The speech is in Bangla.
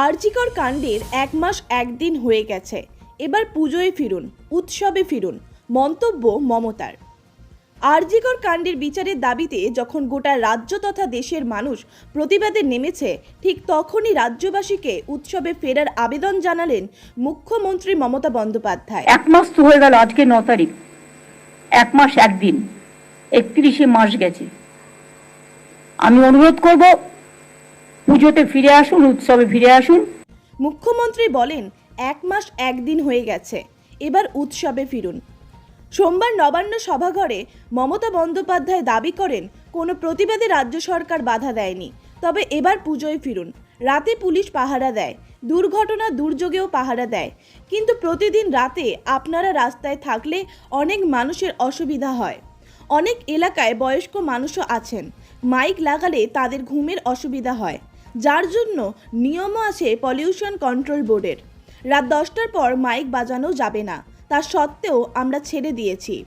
আরজিকর কাণ্ডের এক মাস একদিন হয়ে গেছে। এবার পুজোয় ফিরুন, উৎসবে ফিরুন, মন্তব্য মমতার। আরজিকর কাণ্ডের বিচারের দাবিতে যখন গোটা রাজ্য তথা দেশের মানুষ প্রতিবাদে নেমেছে, ঠিক তখনই রাজ্যবাসীকে উৎসবে ফেরার আবেদন জানালেন মুখ্যমন্ত্রী মমতা বন্দ্যোপাধ্যায়। এক মাস তো হয়ে গেল, আজকে ন তারিখ। এক মাস একদিন, একত্রিশে মাস গেছে। আমি অনুরোধ করব পুজোতে ফিরে আসুন, উৎসবে ফিরে আসুন। মুখ্যমন্ত্রী বলেন, এক মাস একদিন হয়ে গেছে, এবার উৎসবে ফিরুন। সোমবার নবান্ন সভাঘরে মমতা বন্দ্যোপাধ্যায় দাবি করেন, কোনো প্রতিবাদে রাজ্য সরকার বাধা দেয়নি, তবে এবার পুজোয় ফিরুন। রাতে পুলিশ পাহারা দেয়, দুর্ঘটনা দুর্যোগেও পাহারা দেয়, কিন্তু প্রতিদিন রাতে আপনারা রাস্তায় থাকলে অনেক মানুষের অসুবিধা হয়। অনেক এলাকায় বয়স্ক মানুষও আছেন, মাইক লাগালে তাদের ঘুমের অসুবিধা হয়। যার জন্য নিয়মও আছে পলিউশন কন্ট্রোল বোর্ডের রাত দশটার পর মাইক বাজানো যাবে না। তা সত্ত্বেও আমরা ছেড়ে দিয়েছি।